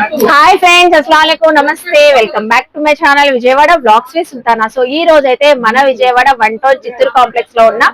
అస్సలం నమస్తే welcome back to my channel Vijayawada vlogs V Sultana so ఈ రోజు అయితే మన విజయవాడ వంటో చిత్తూరు కాంప్లెక్స్లో ఉన్న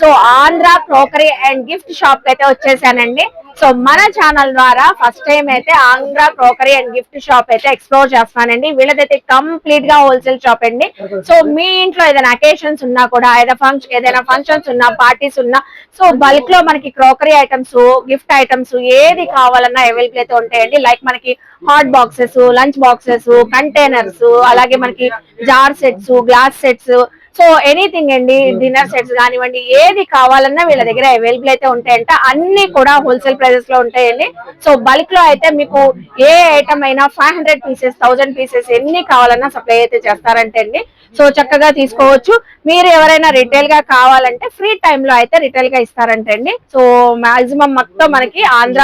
so Andhra crockery and gift shop అయితే వచ్చేసానండి. సో మన ఛానల్ ద్వారా ఫస్ట్ టైం అయితే Andhra crockery and gift shop అయితే ఎక్స్ప్లోర్ చేస్తానండి వీళ్ళదైతే కంప్లీట్గా హోల్సేల్ షాప్ అండి. సో మీ ఇంట్లో ఏదైనా అకేషన్స్ ఉన్నా కూడా ఏదైనా ఫంక్షన్ ఏదైనా ఫంక్షన్స్ ఉన్నా పార్టీస్ ఉన్నా సో బల్క్లో మనకి క్రోకరీ ఐటమ్స్ గిఫ్ట్ ఐటమ్స్ ఏది కావాలన్నా అవైలబుల్ అయితే ఉంటాయండి. లైక్ మనకి hot boxes lunch boxes containers అలాగే మనకి jar sets glass sets so anything అండి డిన్నర్ సెట్స్ కానివ్వండి ఏది కావాలన్నా వీళ్ళ దగ్గర అవైలబుల్ అయితే ఉంటాయంట. అన్ని కూడా హోల్సేల్ ప్రైజెస్లో ఉంటాయండి. సో బల్క్లో అయితే మీకు ఏ ఐటమ్ అయినా five hundred pieces thousand pieces ఎన్ని కావాలన్నా సప్లై అయితే చేస్తారంటే అండి. సో చక్కగా తీసుకోవచ్చు. మీరు ఎవరైనా రిటైల్గా కావాలంటే ఫ్రీ టైమ్లో అయితే రిటైల్గా ఇస్తారంటే అండి. సో మాక్సిమం మొత్తం మనకి Andhra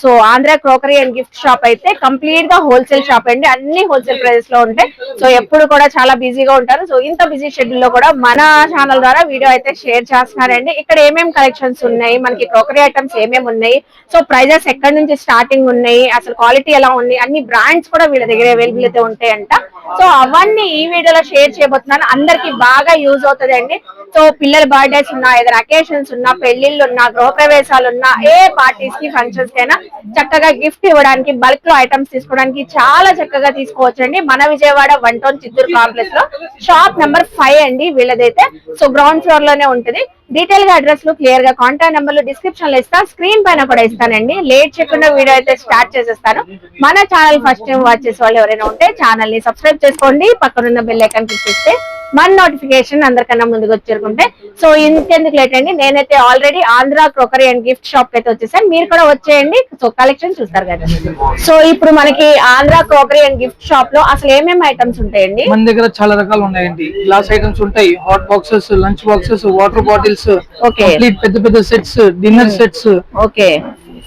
so Andhra crockery and gift shop అయితే కంప్లీట్గా హోల్సేల్ షాప్ అండి. అన్ని హోల్సేల్ ప్రైజెస్లో ఉంటాయి. సో ఎప్పుడు కూడా చాలా బిజీగా ఉంటారు. సో ఇంత బిజీ షెడ్యూల్లో కూడా మన ఛానల్ ద్వారా వీడియో అయితే షేర్ చేస్తున్నారండి. ఇక్కడ ఏమేమి కలెక్షన్స్ ఉన్నాయి? మనకి క్రోకరీ ఐటమ్స్ ఏమేమి ఉన్నాయి? సో ప్రైజెస్ ఎక్కడి నుంచి స్టార్టింగ్ ఉన్నాయి? అసలు క్వాలిటీ ఎలా ఉంది? అన్ని బ్రాండ్స్ కూడా వీళ్ళ దగ్గర అవైలబుల్ అయితే ఉంటాయంట. సో అవన్నీ ఈ వీడియోలో షేర్ చేయబోతున్నాను. అందరికి బాగా యూజ్ అవుతుంది అండి సో పిల్లల బర్త్డేస్ ఉన్నా ఏదైనా అకేషన్స్ ఉన్నా పెళ్ళిళ్ళు ఉన్నా గృహప్రవేశాలు ఉన్నా ఏ పార్టీస్కి ఫంక్షన్స్ కైనా చక్కగా గిఫ్ట్ ఇవ్వడానికి బల్క్లో ఐటమ్స్ తీసుకోవడానికి చాలా చక్కగా తీసుకోవచ్చు అండి మన విజయవాడ వన్ టౌన్ చిత్తూరు కాంప్లెక్స్లో. షాప్ నెంబర్ ఫైవ్ అండి వీళ్ళదైతే. సో గ్రౌండ్ ఫ్లోర్లోనే ఉంటుంది. డీటెయిల్గా అడ్రస్లు క్లియర్గా కాంటాక్ట్ నెంబర్లు డిస్క్రిప్షన్లో ఇస్తా. స్క్రీన్ పైన కూడా ఇస్తానండి. లేట్ చేయకుండా వీడియో అయితే స్టార్ట్ చేసేస్తాను. మన ఛానల్ ఫస్ట్ టైం వాచ్ చేసే వాళ్ళు ఎవరైనా ఉంటే ఛానల్ని సబ్స్క్రైబ్ చేసుకోండి. పక్కనున్న బెల్ ఐకాన్ క్లిక్ చేస్తే మన నోటిఫికేషన్ అందరికన్నా ముందుకు వచ్చేరుకుంటే సో ఇంకెందుకు లేట్ అండి? నేనైతే already Andhra crockery and gift shop అయితే వచ్చేసాను. మీరు కూడా వచ్చేయండి. సో కలెక్షన్ చూస్తారు కదా. సో ఇప్పుడు మనకి ఆంధ్ర క్రోకరీ అండ్ గిఫ్ట్ షాప్లో అసలు ఏమేమి ఐటమ్స్ ఉంటాయండి? మన దగ్గర చాలా రకాలు ఉన్నాయండి. గ్లాస్ ఐటమ్స్ ఉంటాయి. Hot boxes lunch boxes water bottles పెద్ద పెద్ద sets dinner sets okay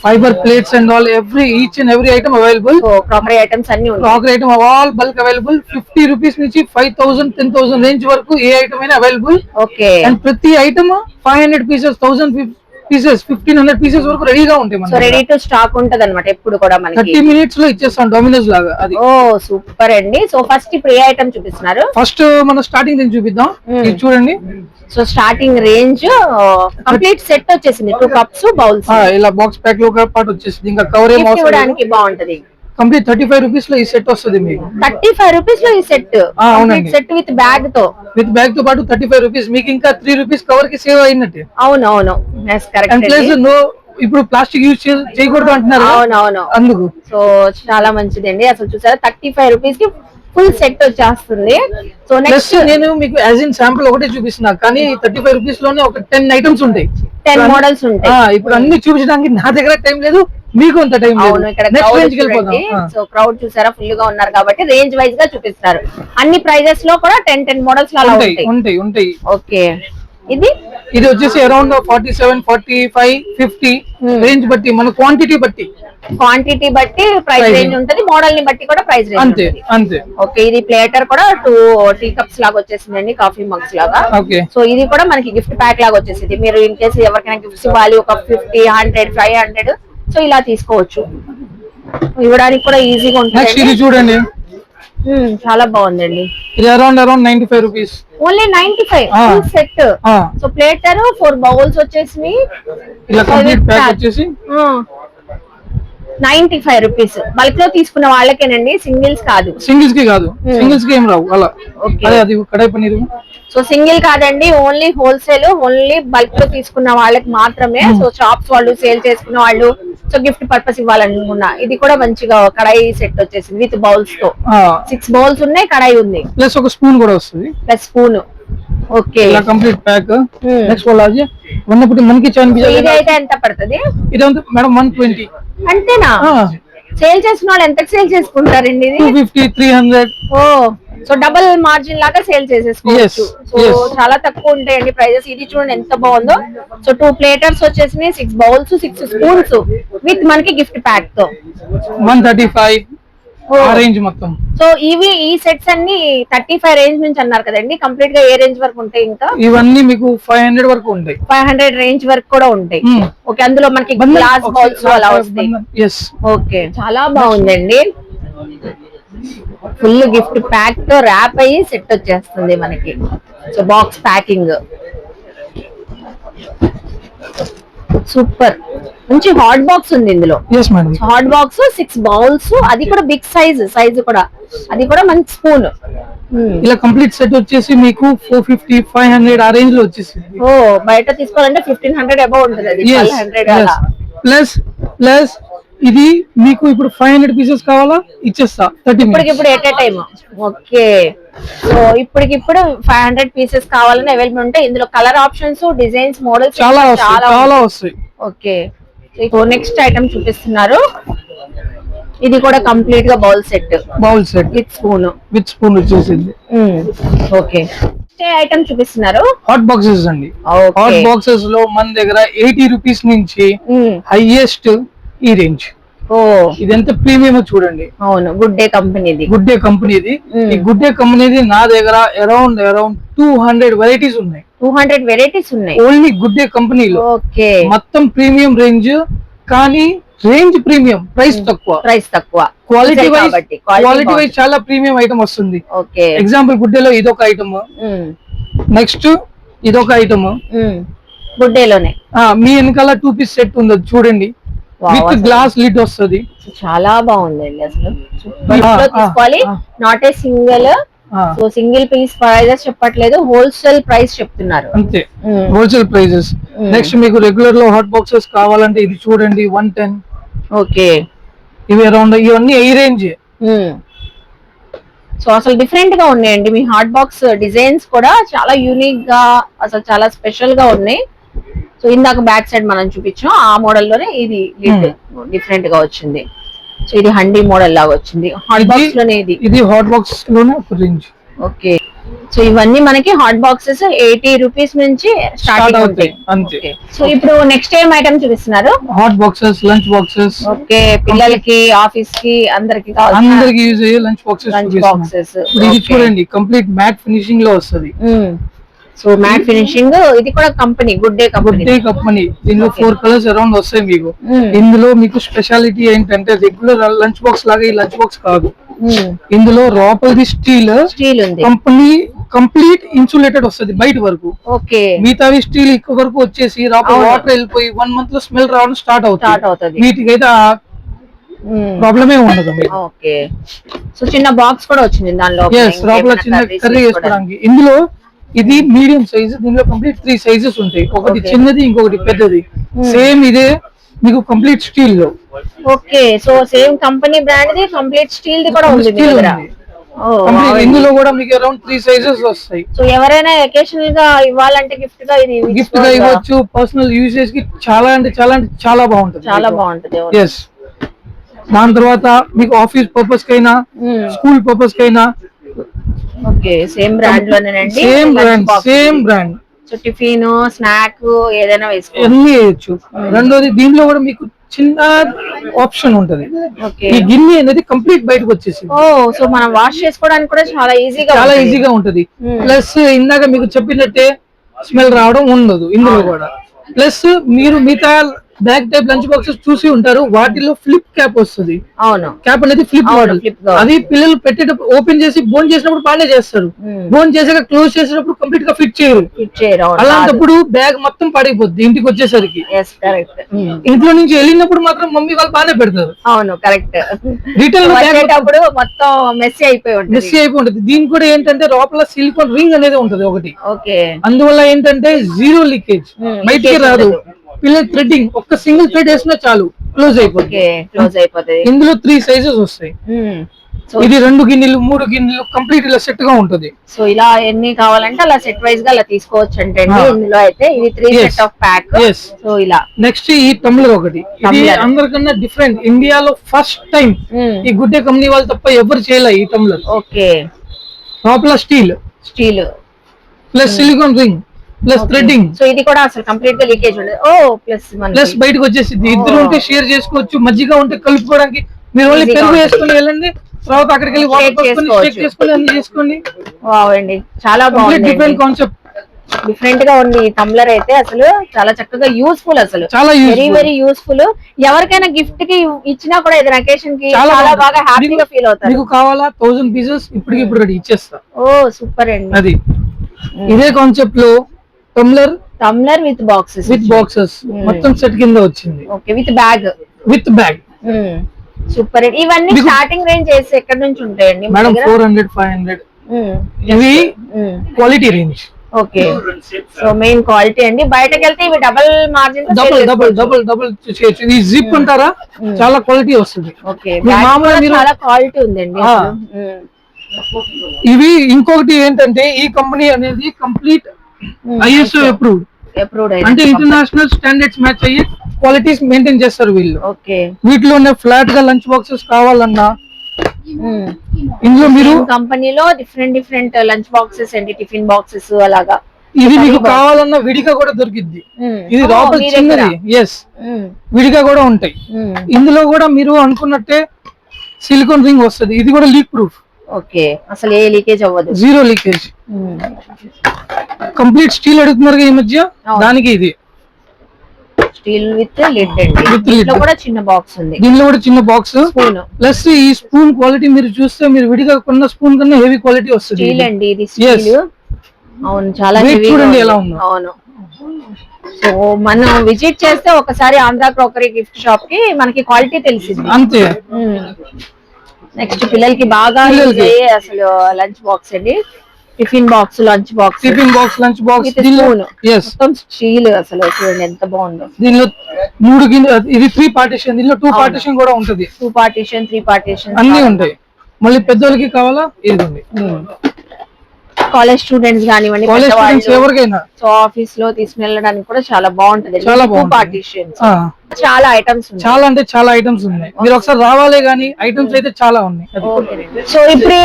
fibre plates and all every each and every item available crockery items అన్ని crockery item all bulk available fifty rupees నుంచి five thousand ten thousand range వరకు ఏ item అయినా available okay and ప్రతి item five hundred pieces thousand pieces fifteen hundred pieces వరకు రెడీగా ఉంటాయి so ready to stock ఉంటది అనమాట ఎప్పుడు కూడా మనకి. థర్టీ మినిట్స్లో ఇచ్చేస్తాం డొమినోస్ లాగా అది. ఓ సూపర్ అండి. సో ఫస్ట్ ఇప్పుడు ఏ ఐటమ్ చూపిస్తున్నారు? ఫస్ట్ మన స్టార్టింగ్ నుంచి చూపిద్దాం. Hmm. ఇది చూడండి. So starting range complete set వచ్చేసింది. టూ కప్స్ బౌల్స్ ఇలా బాక్స్ ప్యాక్లో పాటు వచ్చేసింది. ఇంకా కవర్ ఏం అవసరం లేదు. ఇవ్వడానికి బాగుంటది. కంప్లీట్ థర్టీ ఫైవ్ రూపీస్లో ఈ సెట్ వస్తుంది మీకు. థర్టీ ఫైవ్ రూపీస్లో ఈ సెట్ అవునండి. సెట్ విత్ బ్యాగ్తో. విత్ బ్యాగ్తో పాటు థర్టీ ఫైవ్ రూపీస్ మీకు ఇంకా త్రీ రూపీస్ కవర్కి సేవ్ అయినట్టే. అవును అవును అండ్ కరెక్ట్ ప్లస్ నో ఇప్పుడు ప్లాస్టిక్ యూజ్ చేయకూడదు అంటున్నారు కదా, అవును అవును అందుకు. సో చాలా మంచిదండి. అసలు చూసారా థర్టీ ఫైవ్ రూపీస్కి ఫుల్ సెట్ వచ్చేస్తుంది. సో నెక్స్ట్ నేను మీకు యాజ్ ఇన్ శాంపుల్ ఒకటే చూపిస్తున్నా కానీ థర్టీ ఫైవ్ రూపీస్లోనే ఒక టెన్ ఐటమ్స్ ఉంటాయి. టెన్ మోడల్స్ ఉంటాయి. ఇప్పుడు అన్ని చూపించడానికి నా దగ్గర టైం లేదు మీకు అంత టైం ఇక్కడ. సో క్రౌడ్ చూసారా? ఫుల్గా ఉన్నారు కాబట్టి రేంజ్ వైజ్గా చూపిస్తారు. అన్ని ప్రైజెస్లో కూడా టెన్ టెన్ మోడల్స్ అలా ఉంటాయి ఉంటాయి. ఓకే ఇది? ఇది వచ్చేసి around forty seven forty five fifty. Range బట్టి మన క్వాంటిటీ బట్టి. క్వాంటిటీ బట్టి ప్రైస్. రేంజ్ ఉంటుంది మోడల్ని బట్టి కూడా ప్రైస్ రేంజ్ అంతే అంతే. ఓకే ఇది ప్లేటర్ కూడా టూ టీ కప్స్ లాగా వచ్చేసిందండి కాఫీ మగ్స్ లాగా. సో ఇది కూడా మనకి గిఫ్ట్ ప్యాక్ లాగా వచ్చేసింది. మీరు ఇన్ కేసు ఎవరికైనా గిఫ్ట్స్ ఇవ్వాలి ఒక fifty hundred five hundred so ఇలా తీసుకోవచ్చు. ఇవ్వడానికి కూడా ఈజీగా ఉంటుంది చూడండి. చాలా బాగుందండి. ఇది around around ninety five rupees only ninety five. Set so platter four bowls వచ్చేసి ఇలా కంప్లీట్ ప్యాక్ వచ్చేసి. Ninety five rupees. బల్క్లో తీసుకున్న వాళ్ళకేనండి సింగిల్స్ కాదు. సింగిల్స్కి కాదు. సింగిల్స్కి ఏం రావు అలా. Okay. అదే అది కడాయి పన్నీర్. సో సింగిల్ కాదండి ఓన్లీ హోల్సేల్ ఓన్లీ బల్క్లో తీసుకున్న వాళ్ళకి మాత్రమే. సో షాప్స్ వాళ్ళు సేల్ చేసుకున్న వాళ్ళు సో గిఫ్ట్ పర్పస్ ఇవ్వాలనుకున్నా. ఇది కూడా మంచిగా కడాయి సెట్ వచ్చేసింది విత్ బౌల్స్తో సిక్స్ బౌల్స్ ఉన్నాయి కడాయి ఉంది. ప్లస్ ఒక స్పూన్ కూడా వస్తుంది. Plus spoon. ఓకే. ఇలా కంప్లీట్ ప్యాక్. నెక్స్ట్ వాళ్ళు ఉన్నప్పుడు మనకి ఇది అయితే ఎంత పడుతుంది? ఇదంతా మేడం వన్ ట్వంటీ అంతేనా? సేల్ చేసిన వాళ్ళు ఎంతకు సేల్ చేసుకుంటారండి టూ ఇది ఫిఫ్టీ త్రీ హండ్రెడ్ ఓ సో డబుల్ మార్జిన్ లాగా సేల్ చేసేసుకోవచ్చు. సో. చాలా తక్కువ ఉంటాయండి ప్రైజెస్ ఇది చూడండి ఎంత బాగుందో. సో టూ ప్లేటర్స్ వచ్చేసి six bowls six spoons with మనకి గిఫ్ట్ ప్యాక్తో. One thirty five. ఆ రేంజ్ మొత్తం. సో ఇవి ఈ సెట్స్ అన్ని థర్టీ ఫైవ్ రేంజ్ నుంచి అన్నారు కదండి. కంప్లీట్గా ఏ రేంజ్ వరకు ఉంటాయి ఇంకా? ఇవన్నీ మీకు ఫైవ్ హండ్రెడ్ వరకు ఉంటాయి. ఫైవ్ హండ్రెడ్ రేంజ్ వరకు కూడా ఉంటాయి. ఓకే అందులో మనకి గ్లాస్ బౌల్స్ అలా వస్తాయి. ఓకే చాలా బాగుందండి. ఫుల్ గిఫ్ట్ ప్యాక్తో ర్యాప్ అయ్యి సెట్ వచ్చేస్తుంది మనకి. So box packing super. మంచి హాట్ బాక్స్ ఉంది ఇందులో. హాట్ బాక్స్ సిక్స్ బౌల్స్ అది కూడా బిగ్ సైజ్ సైజ్ కూడా. అది కూడా మంచి స్పూన్ ఇలా కంప్లీట్ సెట్ వచ్చేసి మీకు ఫోర్ ఫిఫ్టీ ఫైవ్ హండ్రెడ్ ఆ రేంజ్లో వచ్చేసింది. ఓ బయట తీసుకోవాలంటే ఫిఫ్టీన్ హండ్రెడ్ అబౌవ్ ఉంటుంది ప్లస్ ప్లస్ ఇది మీకు ఇప్పుడు ఫైవ్ హండ్రెడ్ పీసెస్ కావాలా? ఇచ్చేస్తా. థర్టీ ఇప్పటికిప్పుడు at a time okay so ఇప్పటికిప్పుడు ఫైవ్ హండ్రెడ్ పీసెస్ కావాలని అవైలబుల్ ఉంటాయి. ఇందులో కలర్ ఆప్షన్స్ డిజైన్స్ మోడల్స్ చాలా చాలా వస్తాయి. ఓకే సో నెక్స్ట్ ఐటమ్ చూపిస్తున్నారు. ఇది కూడా కంప్లీట్గా bowl set bowl set with spoon with spoon వచ్చేసింది. ఓకే నెక్స్ట్ ఐటమ్ చూపిస్తున్నారు. హాట్ బాక్సెస్ అండి. హాట్ బాక్సెస్లో మన దగ్గర ఎయిటీ రూపీస్ నుంచి హైయెస్ట్ ఈ రేంజ్. ఓ. ఇదెంత ప్రీమియం చూడండి. అవును గుడ్ డే కంపెనీది. గుడ్ డే కంపెనీది. ఈ గుడ్ డే కంపెనీది నా దగ్గర around around two hundred varieties ఉన్నాయి. టూ హండ్రెడ్ వెరైటీస్ ఉన్నాయి. ఓన్లీ గుడ్ డే కంపెనీలో. ఓకే. మొత్తం ప్రీమియం రేంజ్ కానీ రేంజ్ ప్రీమియం ప్రైస్ తక్కువ. ప్రైస్ తక్కువ. క్వాలిటీ వైజ్ క్వాలిటీ వైజ్ చాలా ప్రీమియం ఐటమ్ వస్తుంది. ఓకే. ఎగ్జాంపుల్ గుడ్ డేలో ఇదొక ఐటమ్ నెక్స్ట్ ఇదొక ఐటమ్ గుడ్ డే లోనే మీ వెనకాల టూ పీస్ సెట్ ఉంది చూడండి. విత్. గ్లాస్ లిడ్ వస్తుంది. చాలా బాగుందండి అసలు. ఆ, లో ఆ, తీసుకోవాలి. Not a single so single piece prices చెప్పట్లేదు. హోల్సేల్ ప్రైస్ చెప్తున్నారు. అంతే. Wholesale prices. నెక్స్ట్ మీకు రెగ్యులర్లో హాట్ బాక్సెస్ కావాలంటే ఇది చూడండి వన్ టెన్ ఓకే. ఇవి అరౌండ్ ఇవన్నీ ఈ రేంజ్ సో అసలు డిఫరెంట్గా ఉన్నాయండి. మీ హాట్ బాక్స్ డిజైన్స్ కూడా చాలా యూనిక్గా అసలు చాలా స్పెషల్గా ఉన్నాయి. సో ఇందాక బ్యాక్ సైడ్ మనం చూపించాం ఆ మోడల్లోనే ఇది డిఫరెంట్గా వచ్చింది. సో ఇది హండీ మోడల్ లాగా వచ్చింది. హాట్ బాక్స్లోనే ఇది. ఇది హాట్ బాక్స్లోనే రేంజ్. ఓకే. సో ఇవన్నీ మనకి హాట్ బాక్సెస్ ఎయిటీ రూపీస్ నుంచి స్టార్ట్ అవుతాయి. అంతే. సో ఇప్పుడు నెక్స్ట్ ఏం ఐటమ్ చూపిస్తున్నారు? Hot boxes lunch boxes okay. పిల్లలకి ఆఫీస్కి అందరికి అందరికి యూజ్ అయ్యే లంచ్ బాక్సెస్ లంచ్ బాక్సెస్ ఇది చూడండి కంప్లీట్ మ్యాట్ ఫినిషింగ్లో వస్తది. సో మ్యాట్ ఫినిషింగ్ ఇది కూడా company Good Day good company. Day company. దీనిలో ఫోర్ కలర్స్ అరౌండ్ వస్తాయి మీకు. Mm. ఇందులో మీకు స్పెషాలిటీ ఏంటంటే రెగ్యులర్ లంచ్ బాక్స్ లాగా ఈ లంచ్ బాక్స్ కాదు. ఇందులో లోపలిది స్టీల్ స్టీల్ ఉంది. కంపెనీ కంప్లీట్ ఇన్సులేటెడ్ వస్తది బయట వరకు. ఓకే మిగతావి స్టీల్ ఇక్కడ వరకు వచ్చేసి. వాటర్ వెళ్ళిపోయి వన్ మంత్లో స్మెల్ రావడం స్టార్ట్ అవుతుంది. అవుతుంది. వీటికి అయితే ప్రాబ్లమే ఉండదు మీకు ఓకే సో చిన్న బాక్స్ కూడా వచ్చింది దానిలో. లోపల చిన్న కర్రీ వేసుకోవడానికి. ఇందులో ఇది మీడియం సైజ్ దీనిలో కంప్లీట్ త్రీ సైజెస్ ఉంటాయి. ఒకటి. చిన్నది ఇంకొకటి పెద్దది. సేమ్ ఇదే మీకు complete స్టీల్లో. Okay so same company brand the complete steel ది కూడా ఉంది ఉంది. కంప్లీట్ ఇందులో కూడా మీకు అరౌండ్ త్రీ సైజెస్ వస్తాయి. సో ఎవరైనా ఎకేషనల్గా ఇవ్వాలంటే గిఫ్ట్గా ఇది గిఫ్ట్గా ఇవ్వచ్చు పర్సనల్ యూసేజ్కి చాలా అంటే చాలా అంటే చాలా బాగుంటుంది చాలా బాగుంటది ఎస్ దాని తర్వాత మీకు ఆఫీస్ పర్పస్ కైనా స్కూల్ పర్పస్ కైనా okay same brand లోనేనండి? Same brand same brand so tiffin snack ఏదైనా వేసుకో అన్ని వేయచ్చు. రెండోది దీనిలో కూడా మీకు చిన్న ఆప్షన్ ఉంటది. ఓకే. ఈ గిన్నె అనేది కంప్లీట్ బయటకు వచ్చేసి ఓ సో మనం వాష్ చేసుకోవడానికి కూడా చాలా ఈజీగా చాలా ఈజీగా ఉంటది. Hmm. ప్లస్ ఇందాక మీకు చెప్పినట్టే స్మెల్ రావడం ఉండదు ఇందులో కూడా. ప్లస్ మీరు మిగతా బ్యాక్ టైప్ లంచ్ బాక్సెస్ చూసి ఉంటారు. వాటిలో ఫ్లిప్ క్యాప్ వస్తుంది. అవును. క్యాప్ అనేది ఫ్లిప్ మోడల్ అది పిల్లలు పెట్టేటప్పుడు ఓపెన్ చేసి బోన్ చేసినప్పుడు బాగానే చేస్తారు. బోన్ చేసాక క్లోజ్ చేసేటప్పుడు కంప్లీట్గా ఫిట్ చేయరు. అలాంటప్పుడు బ్యాగ్ మొత్తం పడిపోద్ది ఇంటికి వచ్చేసరికి. ఇంట్లో నుంచి వెళ్ళినప్పుడు మాత్రం మమ్మీ వాళ్ళు బాగానే పెడతారు. అవును కరెక్ట్ రిటర్న్ బ్యాగ్ మొత్తం మెస్సీ అయిపోయి ఉంటుంది. మిస్ అయిపోతుంది దీనికి కూడా ఏంటంటే లోపల సిలికాన్ రింగ్ అనేది ఉంటది ఒకటి. అందువల్ల ఏంటంటే జీరో లీకేజ్ బయటికి రాదు. పిల్లలు థ్రెడ్డింగ్ ఒక్క సింగిల్ థ్రెడ్ వేసినా చాలు క్లోజ్ అయిపోతుంది క్లోజ్ అయిపోతుంది. ఇందులో త్రీ సైజెస్ వస్తాయి. సో ఇది రెండు గిన్నెలు మూడు గిన్నెలు కంప్లీట్ ఇలా సెట్గా ఉంటది. సో ఇలా ఎన్ని కావాలంటే అలా సెట్ వైజ్గా అలా తీసుకోవచ్చు అంటే. ఇందులో అయితే ఇది three. Set of pack. So ఇలా. నెక్స్ట్ ఈ టమ్లర్ ఒకటి. ఇది. అందరికన్నా డిఫరెంట్ ఇండియాలో ఫస్ట్ టైం ఈ గుడ్డే కంపెనీ వాళ్ళు తప్ప ఎవరు చేయలే ఈ టమ్లర్ ఓకే లోపల steel steel plus silicone ring plus threading so ఇది కూడా అసలు కంప్లీట్గా లీకేజ్ ఉండదు. ఓ ప్లస్ ప్లస్ బయటకు వచ్చేసింది. ఇద్దరు Oh. ఉంటే షేర్ చేసుకోవచ్చు మజ్జిగ ఉంటే కలుపుకోవడానికి. మీరు ఓన్లీ పెరుగు. వేసుకొని వెళ్ళండి తర్వాత అక్కడికి వెళ్ళి వాటర్ చేసుకొని అన్ని చేసుకోండి. వావ్ అండి. చాలా బాగుంది డిఫరెంట్ కాన్సెప్ట్ డిఫరెంట్గా ఉంది ఈ టమ్లర్ అయితే అసలు. చాలా చక్కగా యూస్ఫుల్ అసలు. చాలా వెరీ వెరీ యూస్ఫుల్ ఎవరికైనా గిఫ్ట్కి ఇచ్చినా కూడా ఏదైనా అకేషన్కి చాలా. బాగా హ్యాపీగా ఫీల్ అవుతారు. మీకు కావాలా? థౌసండ్ పీసెస్ ఇప్పటికి ఇప్పుడు ఇచ్చేస్తా. ఓ సూపర్ అండి. అది. ఇదే కాన్సెప్ట్లో tumbler tumbler with boxes with boxes మొత్తం సెట్ కింద వచ్చింది. Okay with bag with bag super ఇవన్నీ స్టార్టింగ్ రేంజ్ చేసి ఎక్కడి నుంచి ఉంటాయండి madam? Four hundred five hundred. ఇవి. Quality range okay so main quality అండి. బయటకు వెళ్తే ఇవి double margin double double double double చేయొచ్చు ఇది జిప్ అంటారా చాలా క్వాలిటీ వస్తుంది. ఓకే చాలా క్వాలిటీ ఉందండి. మ్మ్. ఇవి ఇంకొకటి ఏంటంటే ఈ కంపెనీ అనేది కంప్లీట్ ఐఎస్ఓ అప్రూవ్డ్ అప్రూవ్డ్ అంటే ఇంటర్నేషనల్ స్టాండర్డ్స్ మ్యాచ్ అయ్యి క్వాలిటీస్ మెయింటైన్ చేస్తారు వీళ్ళు. ఓకే వీటిలోనే ఫ్లాట్గా లంచ్ బాక్సెస్ కావాలన్నా ఇందులో మీరు కంపెనీలో డిఫరెంట్ డిఫరెంట్ లంచ్ బాక్సెస్ అండి టిఫిన్ బాక్సెస్ అలాగా. ఇది మీకు కావాలన్నా విడిగా కూడా దొరికిద్ది. మ్మ్. ఇది ఓ, లోపల. చిన్నది. ఎస్. విడిగా కూడా ఉంటాయి. ఇందులో కూడా మీరు అనుకున్నట్టే సిలికాన్ రింగ్ వస్తుంది. ఇది కూడా లీక్ ప్రూఫ్ ఓకే. అసలు ఏ లీకేజ్ అవ్వదు. Zero leakage. కంప్లీట్ స్టీల్ అడుగుతున్నారు ఈ మధ్య. దానికి ఇది. స్టీల్ విత్ లిడ్ అండి. కూడా చిన్న బాక్స్ ఉంది. దీనిలో కూడా చిన్న బాక్స్. స్పూన్. ప్లస్ ఈ స్పూన్ క్వాలిటీ మీరు చూస్తే మీరు విడిగా కొన్న స్పూన్ కన్నా హెవీ క్వాలిటీ వస్తుంది స్టీల్ అండి ఇది. స్టీల్. అవును చాలా చూడండి. ఎలా ఉందో. అవును. సో మనం విజిట్ చేస్తే ఒకసారి ఆంధ్ర క్రోకరీ గిఫ్ట్ షాప్కి మనకి క్వాలిటీ తెలిసింది. అంతే. నెక్స్ట్ పిల్లలకి బాగా అసలు లంచ్ బాక్స్ అండి. Tiffin box lunch box tiffin box lunch box మొత్తం స్టీల్ అసలు చూడండి ఎంత బాగుందో. దీనిలో మూడు ఇది త్రీ పార్టీషన్ దీనిలో టూ పార్టీషన్ కూడా ఉంటది. టూ పార్టీషన్ త్రీ పార్టీషన్ అన్ని ఉంటాయి. మళ్ళీ పెద్దోళ్ళకి కావాలా? ఇది ఉంది కాలేజ్ స్టూడెంట్స్ కానివ్వండి సో ఆఫీస్లో తీసుకెళ్ళడానికి కూడా చాలా బాగుంటది. చాలా. పార్టీషన్స్ ఐటమ్స్ చాలా అంటే చాలా ఐటమ్స్ ఉన్నాయి. మీరు ఒకసారి రావాలే గానీ ఐటమ్స్ అయితే చాలా ఉన్నాయి. సో ఇప్పుడు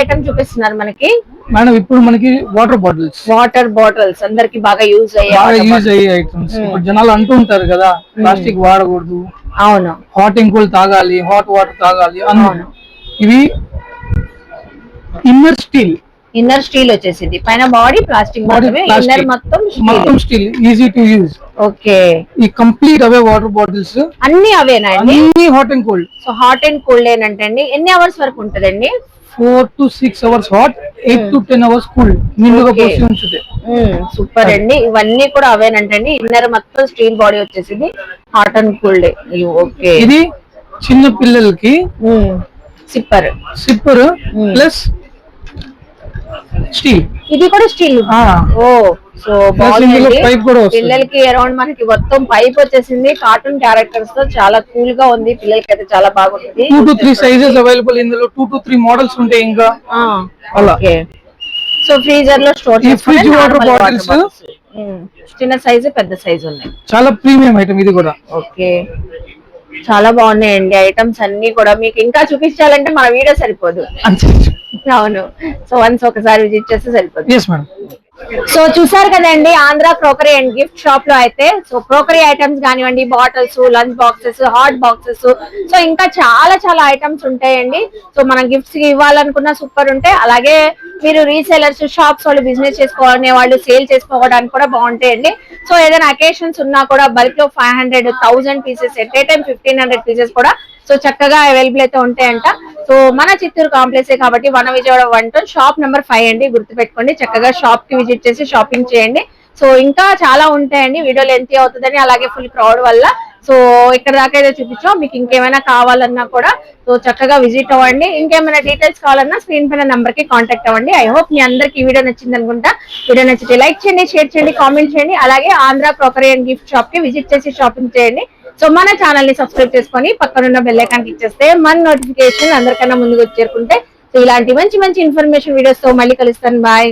ఐటమ్ చూపిస్తున్నారు మనకి. మేడం ఇప్పుడు మనకి వాటర్ బాటిల్స్ వాటర్ బాటిల్స్ అందరికి బాగా యూజ్ అయ్యే బాగా water యూజ్ అయ్యే ఐటమ్స్ ఇప్పుడు జనాలు అంటూ ఉంటారు కదా ప్లాస్టిక్ వాడకూడదు. అవును. హాట్ ఇంకోల్ తాగాలి హాట్ వాటర్ తాగాలి అన్నాను ఇవి ఇన్నర్ స్టీల్ ఇన్నర్ స్టీల్ వచ్చేసింది. పైన బాడీ ప్లాస్టిక్ మాత్రమే. ఇన్నర్ మొత్తం మొత్తం steel easy to use okay ఈ కంప్లీట్ అవే వాటర్ బాటిల్స్ అన్ని అవేనా అండి? అన్ని hot and cold so hot and cold ఏంటంటే అండి ఎన్ని అవర్స్ వరకు ఉంటదండి? Four to six hours hot eight to ten hours cool నిండుగా. పోసి ఉంచుతే. సూపర్ అండి. ఇవన్నీ కూడా అవేనంటండి ఇన్నర్ మొత్తం స్టీల్ బాడీ వచ్చేసింది హాట్ అండ్ కూల్డ్ ఓకే ఇది చిన్న పిల్లలకి సిప్పర్ సిప్పర్ ప్లస్ స్టీల్. ఇది కూడా స్టీల్. ఓ సో. పిల్లలకి అరౌండ్ మనకి మొత్తం పైప్ వచ్చేసింది. కార్టూన్ క్యారెక్టర్స్తో చాలా కూల్గా ఉంది. పిల్లలకి అయితే చాలా బాగుంటుంది. Two to three sizes available. ఇందులో టూ టు త్రీ మోడల్స్ ఉంటాయి ఇంకా. ఓకే. సో ఫ్రీజర్లో స్టోర్ fridge water bottles. చిన్న సైజు పెద్ద సైజు ఉన్నాయి. చాలా ప్రీమియం ఐటమ్ ఇది కూడా. ఓకే. చాలా బాగున్నాయండి ఐటమ్స్ అన్ని కూడా. మీకు ఇంకా చూపించాలంటే మన వీడియో సరిపోదు. అవును. సో వన్స్ ఒకసారి విజిట్ చేస్తే సరిపోదు సో చూసారు కదండి ఆంధ్ర క్రోకరీ అండ్ గిఫ్ట్ షాప్లో అయితే సో క్రోకరీ ఐటమ్స్ కానివ్వండి bottles lunch boxes hot boxes so ఇంకా చాలా చాలా ఐటమ్స్ ఉంటాయండి. సో మనం గిఫ్ట్స్ ఇవ్వాలనుకున్న సూపర్ ఉంటాయి. అలాగే మీరు రీసేలర్స్ షాప్స్ వాళ్ళు బిజినెస్ చేసుకోవాలనే వాళ్ళు సేల్ చేసుకోవడానికి కూడా బాగుంటాయండి. సో ఏదైనా అకేషన్స్ ఉన్నా కూడా బల్క్లో five hundred thousand pieces at a time fifteen hundred pieces కూడా సో చక్కగా అవైలబుల్ అయితే ఉంటాయంట. సో మన చిత్తూరు కాంప్లెక్సే కాబట్టి వన Vijayawada one town. Shop number five అండి గుర్తుపెట్టుకోండి. చక్కగా షాప్కి విజిట్ చేసి షాపింగ్ చేయండి. సో ఇంకా చాలా ఉంటాయండి. వీడియో లెంత్ అవుతుందని అలాగే ఫుల్ క్రౌడ్ వల్ల. సో ఇక్కడ దాకా అయితే చూపించాం. మీకు ఇంకేమైనా కావాలన్నా కూడా సో చక్కగా విజిట్ అవ్వండి. ఇంకేమైనా డీటెయిల్స్ కావాలన్నా స్క్రీన్ పైన నంబర్కి కాంటాక్ట్ అవ్వండి. ఐ హోప్ మీ అందరికి ఈ వీడియో నచ్చింది అనుకుంటా. వీడియో నచ్చితే లైక్ చేయండి షేర్ చేయండి కామెంట్ చేయండి. అలాగే ఆంధ్ర క్రోకరీ అండ్ గిఫ్ట్ షాప్కి విజిట్ చేసి షాపింగ్ చేయండి. సో మన ఛానల్ని సబ్స్క్రైబ్ చేసుకొని పక్కనున్న బెల్లైకాన్ క్లిక్ చేస్తే మన నోటిఫికేషన్ అందరికన్నా ముందుకు వచ్చి చేరుకుంటే సో ఇలాంటి మంచి మంచి ఇన్ఫర్మేషన్ వీడియోస్తో మళ్ళీ కలుస్తాను. బాయ్